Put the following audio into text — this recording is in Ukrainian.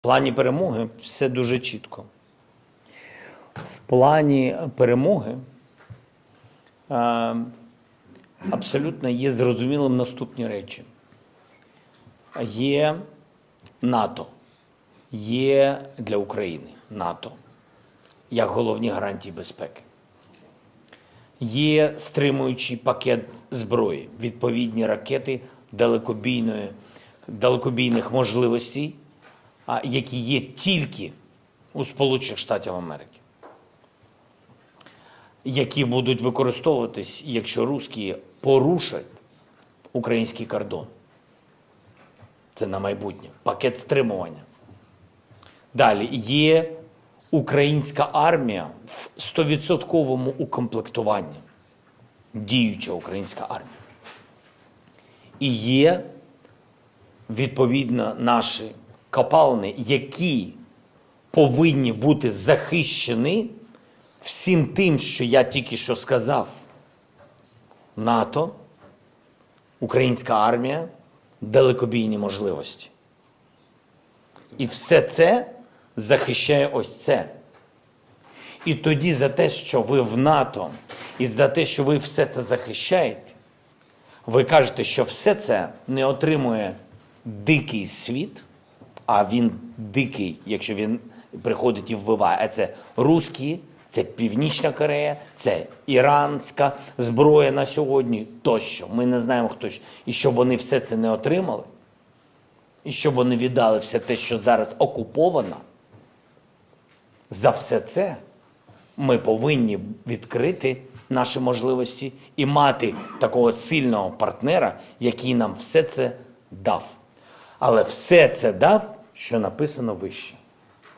В плані перемоги все дуже чітко. В плані перемоги е, абсолютно є зрозумілим наступні речі. Є НАТО, є для України НАТО як головні гарантії безпеки. Є стримуючий пакет зброї, відповідні ракети далекобійної, далекобійних можливостей, які є тільки у Сполучених Штатів Америки, які будуть використовуватись, якщо русські порушать український кордон. Це на майбутнє. Пакет стримування. Далі є українська армія в 100% укомплектуванні. Діюча українська армія. І є відповідно наші копалини, які повинні бути захищені всім тим, що я тільки що сказав. НАТО, українська армія, далекобійні можливості. І все це захищає ось це. І тоді за те, що ви в НАТО, і за те, що ви все це захищаєте, ви кажете, що все це не отримує дикий світ, а він дикий, якщо він приходить і вбиває. А це русські, це Північна Корея, це іранська зброя на сьогодні тощо. Ми не знаємо хто ж. І щоб вони все це не отримали, і щоб вони віддали все те, що зараз окуповано, за все це ми повинні відкрити наші можливості і мати такого сильного партнера, який нам все це дав. Але все це дав, що написано вище.